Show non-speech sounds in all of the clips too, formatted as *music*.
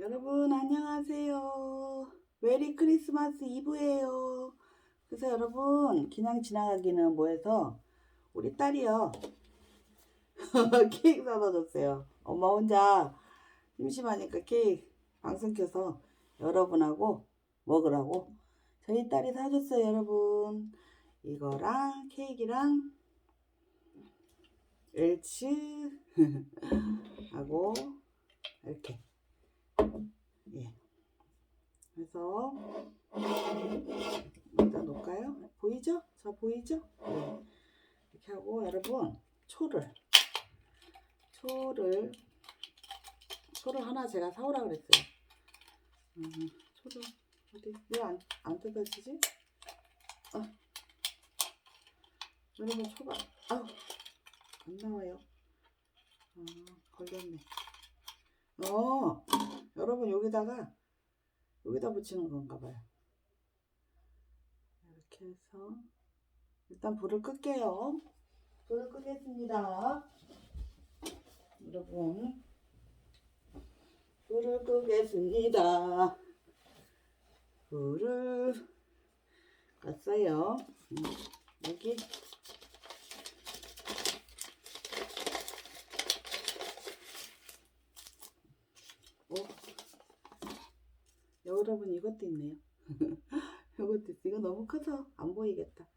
여러분 안녕하세요. 메리 크리스마스 이브예요. 그래서 여러분 그냥 지나가기는 뭐해서 우리 딸이요 *laughs* 케이크 사다 줬어요. 엄마 혼자 심심하니까 케이크 방송 켜서 여러분하고 먹으라고 저희 딸이 사줬어요 여러분. 이거랑 케이크랑 엘츠 *laughs* 하고 이렇게 예. 그래서 여기다 놓을까요? 보이죠? 저 보이죠? 네. 이렇게 하고 여러분 초를 초를 초를 하나 제가 사오라 그랬어요. 음, 초를 어디 왜안 안 뜯어지지? 아. 여러분 초가 아우 안 나와요. 아 걸렸네. 어 여러분 여기다가 여기다 붙이는 건가 봐요. 이렇게 해서 일단 불을 끌게요. 불을 끄겠습니다. 여러분 불을 끄겠습니다. 불을 껐어요. 음, 여기 어, 여러분 이것도 있네요. *laughs* 이것도 있어. 이거 너무 커서 안 보이겠다.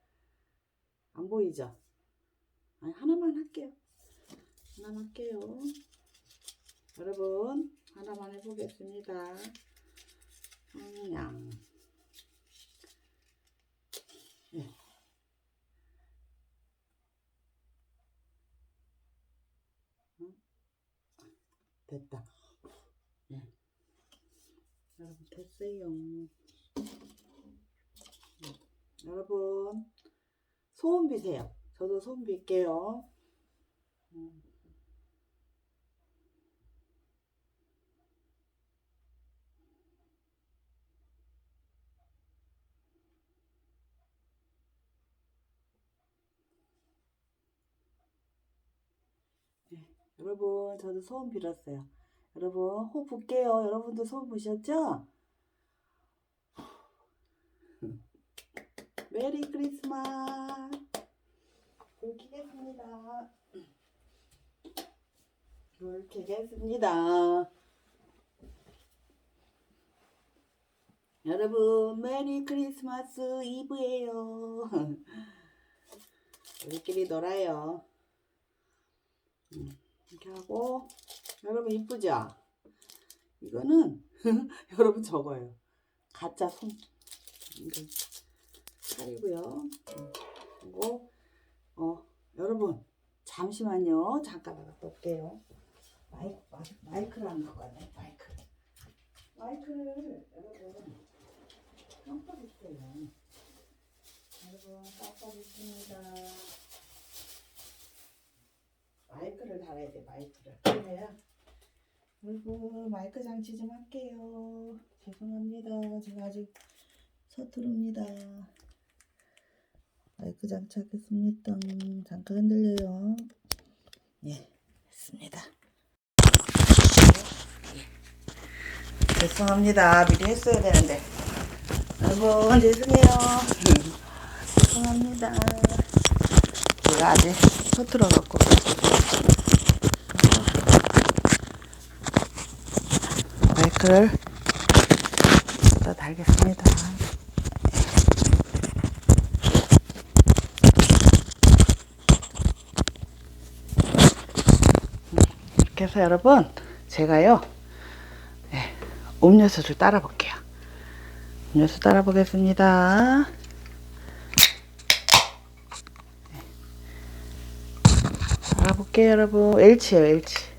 안 보이죠? 아니 하나만 할게요. 하나만 할게요. 여러분 하나만 해보겠습니다. 그냥 네. 응? 됐다. 네. 됐어요. 네. 여러분 소음 비세요. 저도 소음 빌게요. 음. 네. 여러분 저도 소음 빌었어요. 여러분 호흡 볼게요. 여러분도 소음 보셨죠? 메리 크리스마스. 불 켜겠습니다. 불 켜겠습니다. 여러분 메리 크리스마스 이브예요. 우리끼리 놀아요. 음, 이렇게 하고 여러분 이쁘죠? 이거는 *laughs* 여러분 적어요. 가짜 손 이거 칼이고요. 그리고 어 여러분 잠시만요. 잠깐 나갔다 올게요. 마이크 마이크 마이크라는 거 같네. 마이크 마이크를 여러분 깜빡했어요. 여러분 깜빡했습니다. 마이크를 달아야 돼 마이크를 그래야 그리고 마이크 장치 좀 할게요 죄송합니다 제가 아직 서투릅니다 마이크 장치 하겠습니다. 잠깐 흔들려요. 예 했습니다. 예. 죄송합니다. 미리 했어야 되는데. 여러분 죄송해요. 죄송합니다. 제가 아직 서툴어 갖고 마이크를 다 달겠습니다. 이렇게 해서 여러분 제가요 네, 음료수를 따라 볼게요. 음료수 따라 보겠습니다. 따라 볼게요 여러분. L치요 L치.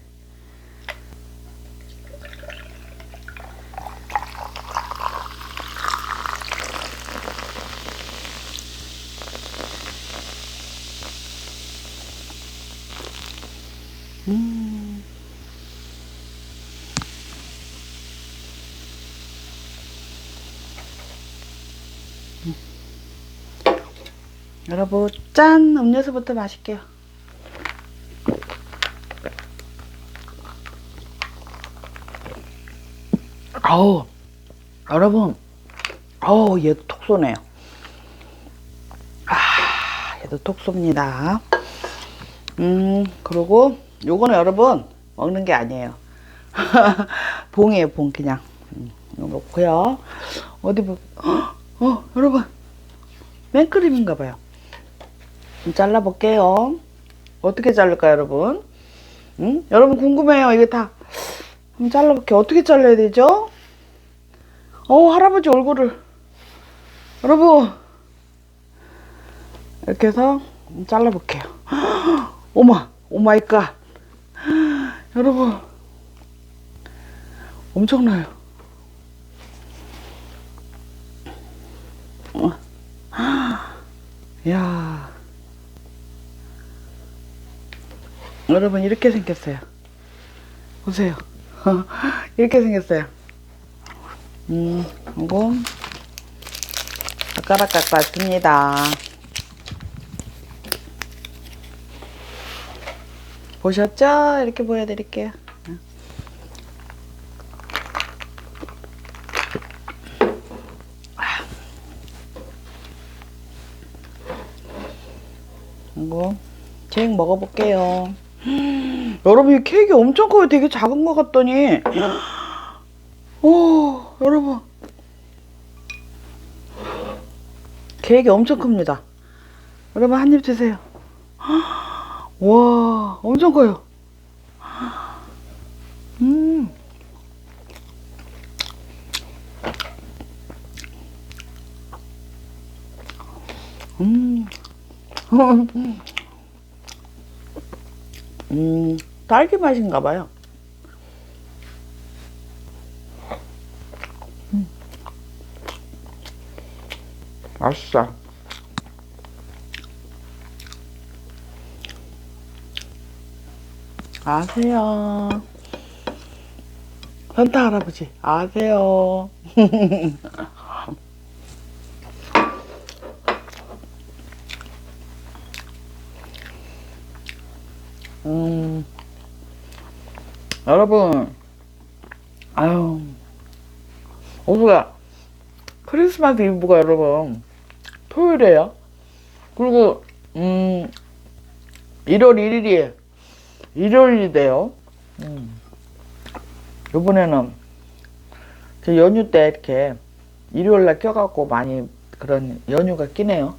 음. 음. 여러분 짠 음료수부터 마실게요. 아우, 여러분, 아우, 얘도 톡 쏘네요. 아, 얘도 톡 쏩니다. 음, 그리고 요거는 여러분, 먹는 게 아니에요. *laughs* 봉이에요, 봉, 그냥. 음, 이거 놓고요. 어디 보, 어, 어, 여러분. 맨크림인가 봐요. 좀 잘라볼게요. 어떻게 자를까요, 여러분? 응? 여러분 궁금해요. 이게 다. 한번 잘라볼게요. 어떻게 잘라야 되죠? 어, 할아버지 얼굴을. 여러분. 이렇게 해서 잘라볼게요. *gasps* 오마, 오마이갓. *gasps* 여러분. 엄청나요. 어. *gasps* 야 여러분 이렇게 생겼어요. 보세요. *laughs* 이렇게 생겼어요. 음, 이거 젓가락 갖고 왔습니다. 보셨죠? 이렇게 보여드릴게요. 이거 케이크 먹어볼게요. *gasps* 여러분 이 케이크 엄청 커요. 되게 작은 것 같더니 오 여러분 케이크 엄청 큽니다. 여러분 한 입 드세요. *gasps* 와 엄청 커요. *gasps* 음. 음. *laughs* 음, 딸기 맛인가 봐요. 음. 맛있어. 아세요. 산타 할아버지, 아세요. *laughs* 여러분, 아유, 오후가 크리스마스 이브가 여러분 토요일이에요. 그리고 음, 1월 1일이 일요일이 돼요. 음. 이번에는 저 연휴 때 이렇게 일요일 날 껴갖고 많이 그런 연휴가 끼네요.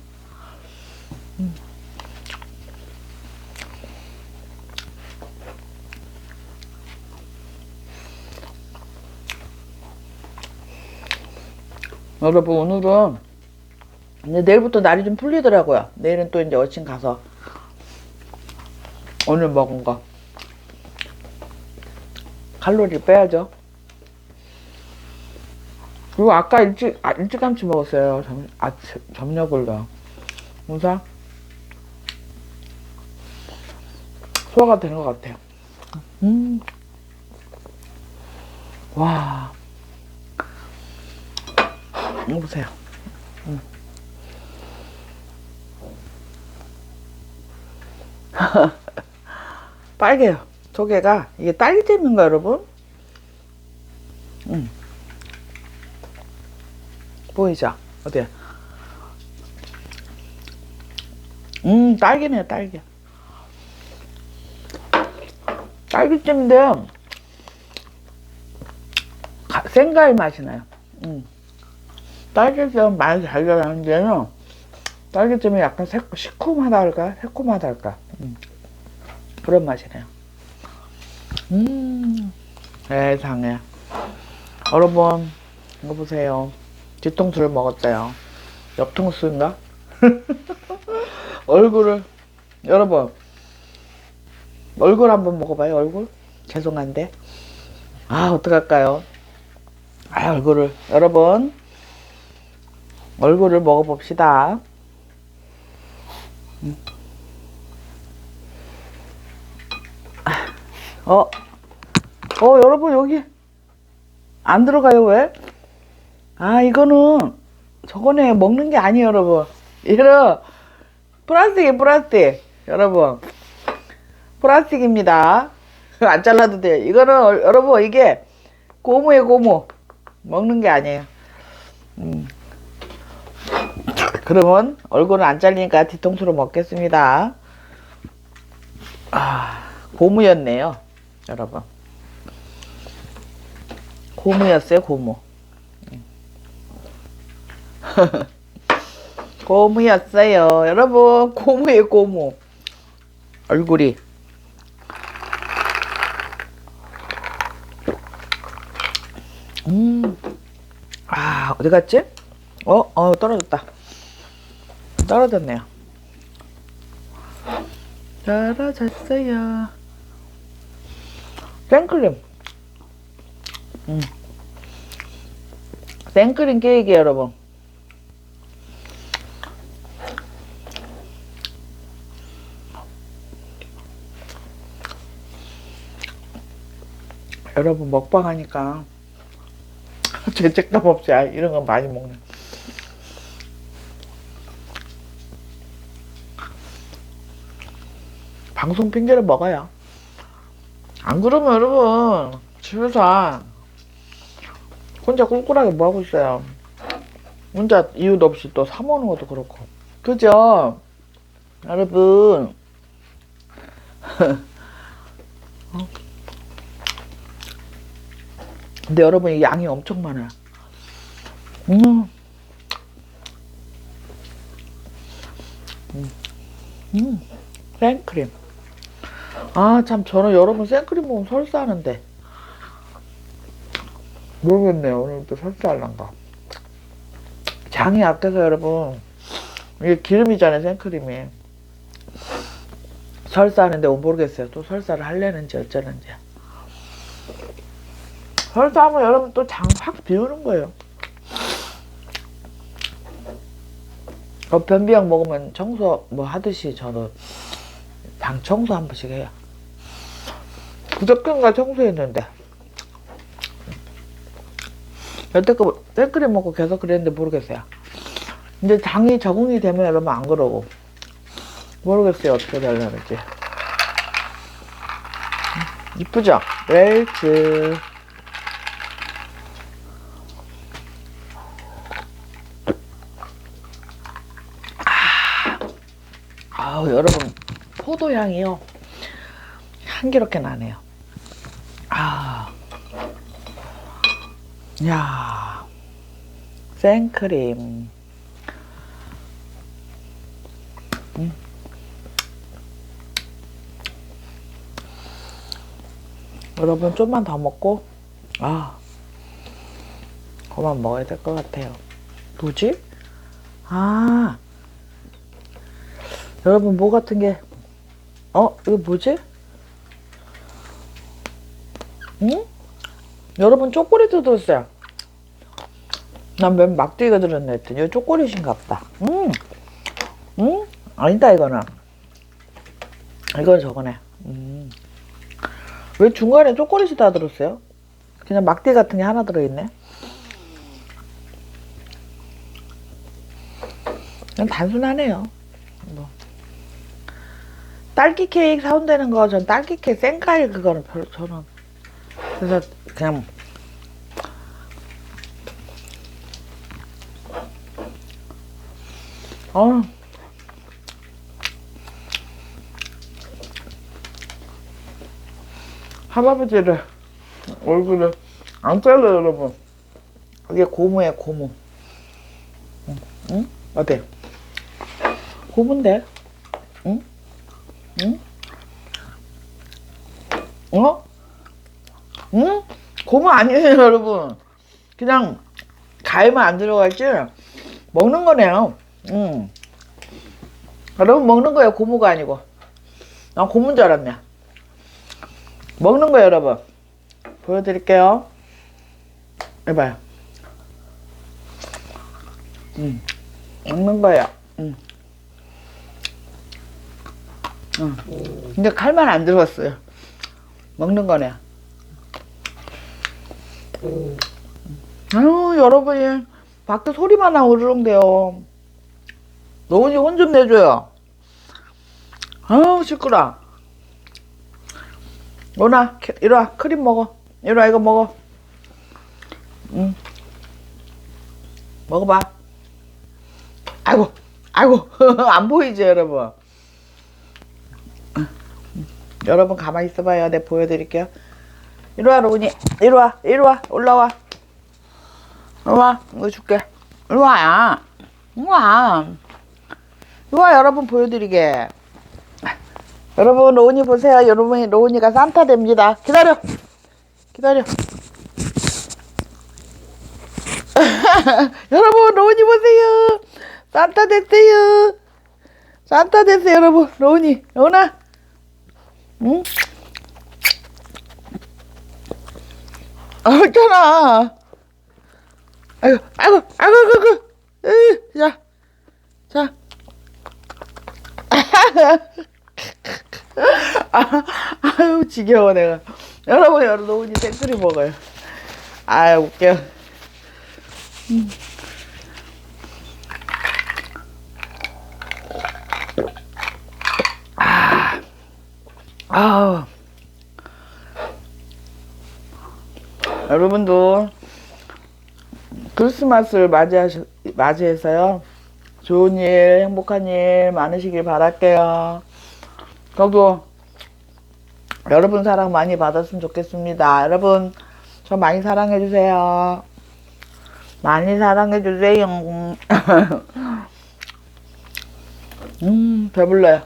여러분 오늘은 내일부터 날이 좀 풀리더라고요. 내일은 또 이제 어친 가서 오늘 먹은 거 칼로리 빼야죠. 그리고 아까 일찍 아, 일찌감치 먹었어요. 점, 아, 점력을요. 그래서 소화가 되는 것 같아요. 음. 와. 보세요. 음. *laughs* 빨개요. 조개가 이게 딸기잼인가 여러분? 음. 보이죠? 어디야? 음 딸기네요 딸기. 딸기잼인데 가- 생과일 맛이 나요. 음. 딸기잼 많이 달달하는데는 딸기잼이 약간 새, 시큼하다 할까? 새콤하다 할까? 음. 그런 맛이네요. 음, 세상에. 여러분, 이거 보세요. 뒤통수를 먹었어요. 옆통수인가? *laughs* 얼굴을, 여러분, 얼굴 한번 먹어봐요, 얼굴. 죄송한데. 아, 어떡할까요? 아, 얼굴을. 여러분, 얼굴을 먹어봅시다. 음. 어, 어, 여러분, 여기 안 들어가요, 왜? 아, 이거는 저거네, 먹는 게 아니에요, 여러분. 이거는 플라스틱이에요, 플라스틱. 여러분. 플라스틱입니다. 안 잘라도 돼요. 이거는, 어, 여러분, 이게 고무예요, 고무. 먹는 게 아니에요. 음. 그러면 얼굴은 안 잘리니까 뒤통수로 먹겠습니다. 아, 고무였네요, 여러분. 고무였어요, 고무. 음. *laughs* 고무였어요. 여러분, 고무예요, 고무. 얼굴이. 음. 아, 어디 갔지? 어, 어, 떨어졌다. 떨어졌네요. 떨어졌어요. 생크림. 음. 생크림 케이크 여러분. 여러분 먹방 하니까 *laughs* 죄책감 없이 아, 이런 거 많이 먹네. 방송 핑계를 먹어요. 안 그러면 여러분 집에서 혼자 꿀꿀하게 뭐 하고 있어요. 혼자 이유도 없이 또 사먹는 것도 그렇고. 그죠? 여러분. 어? *laughs* 근데 여러분 이 양이 엄청 많아요. 음. 음. 음. 생크림. 아, 참, 저는 여러분 생크림 먹으면 설사하는데. 모르겠네요. 오늘도 설사할란가. 장이 약해서 여러분. 이게 기름이잖아요, 생크림이. 설사하는데 모르겠어요. 또 설사를 하려는지 어쩌는지. 설사하면 여러분 또 장 확 비우는 거예요. 어, 변비약 먹으면 청소 뭐 하듯이 저는 방 청소 한 번씩 해요. 그저께인가 청소했는데. 여태껏 생크림 먹고 계속 그랬는데 모르겠어요. 이제 장이 적응이 되면 여러분 안 그러고. 모르겠어요. 어떻게 되려는지. 이쁘죠? 웰츠. 아우, 여러분. 포도향이요. 향기롭게 나네요. 야. 생크림. 음. 여러분 좀만 더 먹고 아 그만 먹어야 될 것 같아요. 뭐지? 아 여러분 뭐 같은 게 어? 이거 뭐지? 응? 여러분 초콜릿도 들었어요. 난맨 막대기가 들었네 했더니 이거 초콜릿인가 보다. 음. 응? 아니다 이거는. 이건 저거네. 음. 왜 중간에 초콜릿이 다 들었어요? 그냥 막대 같은 게 하나 들어있네. 그냥 단순하네요. 뭐. 딸기 케이크 사온다는 거, 전 딸기 케이크 생과일 그거는 별로 저는. 그래서 그냥. 어. 할아버지를 얼굴을 안 잘라요 여러분 이게 고무예요 고무 응? 응? 어때? 고무인데? 응? 응? 어? 응? 고무 아니에요 *laughs* 여러분 그냥 가위만 안 들어갈지 먹는 거네요 응. 여러분 먹는 거예요 고무가 아니고 난 고무인 줄 알았네 먹는 거예요, 여러분. 보여드릴게요. 해봐요. 음, 먹는 거예요. 음. 음. 근데 칼만 안 들었어요. 먹는 거네. 아유, 여러분이 밖에 소리만 나고 으르렁대요. 노은이 혼 좀 내줘요. 아유, 시끄러. 오나 이리 와 크림 먹어 이리 와 이거 먹어 응 먹어봐. 아이고, 아이고, *laughs* 안 보이죠, 여러분? 여러분, 가만히 있어봐요. 내가 보여드릴게요. 이리 와, 로운이. 이리 와, 이리 와, 올라와. 이리 와, 이거 줄게. 이리 와, 야. 이리 와. 이리 와, 여러분 보여드리게. 여러분, 로운이 보세요. 여러분이, 로운이가 산타 됩니다. 기다려. 기다려. *laughs* 여러분 로운이 보세요 산타 됐어요 산타 됐어요 여러분 로운이 로운아 응? 아 있잖아 아이고 아이고 아이고 아이고 에이, 자, 자. 아, *laughs* 아유 지겨워 내가. 여러분 여러분 로운이 생크림 먹어요. 아유 웃겨. 아. 여러분도 크리스마스를 맞이하시, 맞이해서요 좋은 일 행복한 일 많으시길 바랄게요. 저도 여러분 사랑 많이 받았으면 좋겠습니다. 여러분 저 많이 사랑해 주세요. 많이 사랑해 주세요. *laughs* 음 배불러요.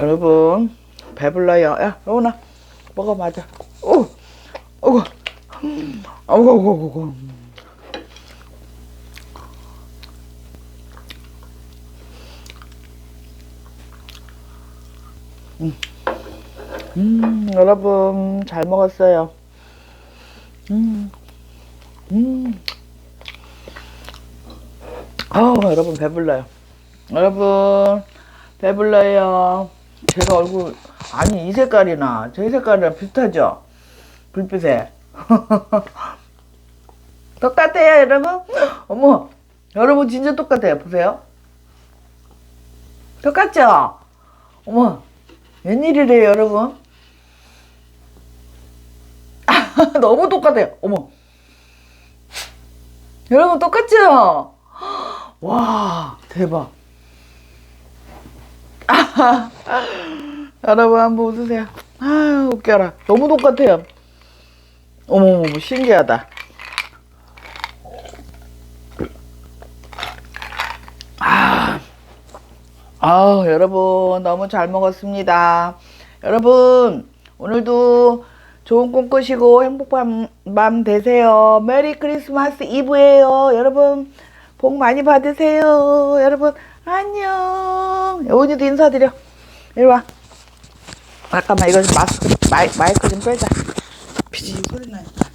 여러분 배불러요. 야 로운아 먹어 맞아. 오 어구 어구 어구 어구 음. 음 여러분 잘 먹었어요. 음 음. 아우 여러분 배불러요. 여러분 배불러요. 제가 얼굴 아니 이 색깔이나 제 색깔이랑 비슷하죠? 불빛에. *laughs* 똑같아요 여러분? 어머 여러분 진짜 똑같아요. 보세요. 똑같죠? 어머 웬일이래요 여러분? *laughs* 너무 똑같아요. 어머. 여러분 똑같죠? 와 대박. *laughs* 여러분 한번 웃으세요. 아유 웃겨라. 너무 똑같아요. 어머머머 신기하다 아 여러분 너무 잘 먹었습니다. 여러분 오늘도 좋은 꿈 꾸시고 행복한 밤 되세요. 메리 크리스마스 이브예요. 여러분 복 많이 받으세요. 여러분 안녕. 여운이도 인사드려. 이리 와. 잠깐만 이거 좀 마스크 마이, 마이크 좀 빼자. 피지. 소리 나니까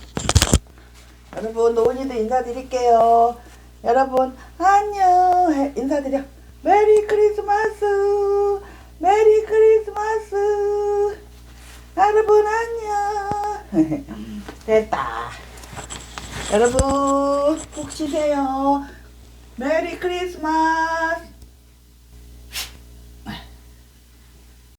여러분 노은이도 인사드릴게요. 여러분 안녕. 해, 인사드려 메리 크리스마스! 메리 크리스마스! 여러분 안녕! *laughs* 됐다. 여러분 푹 쉬세요. 메리 크리스마스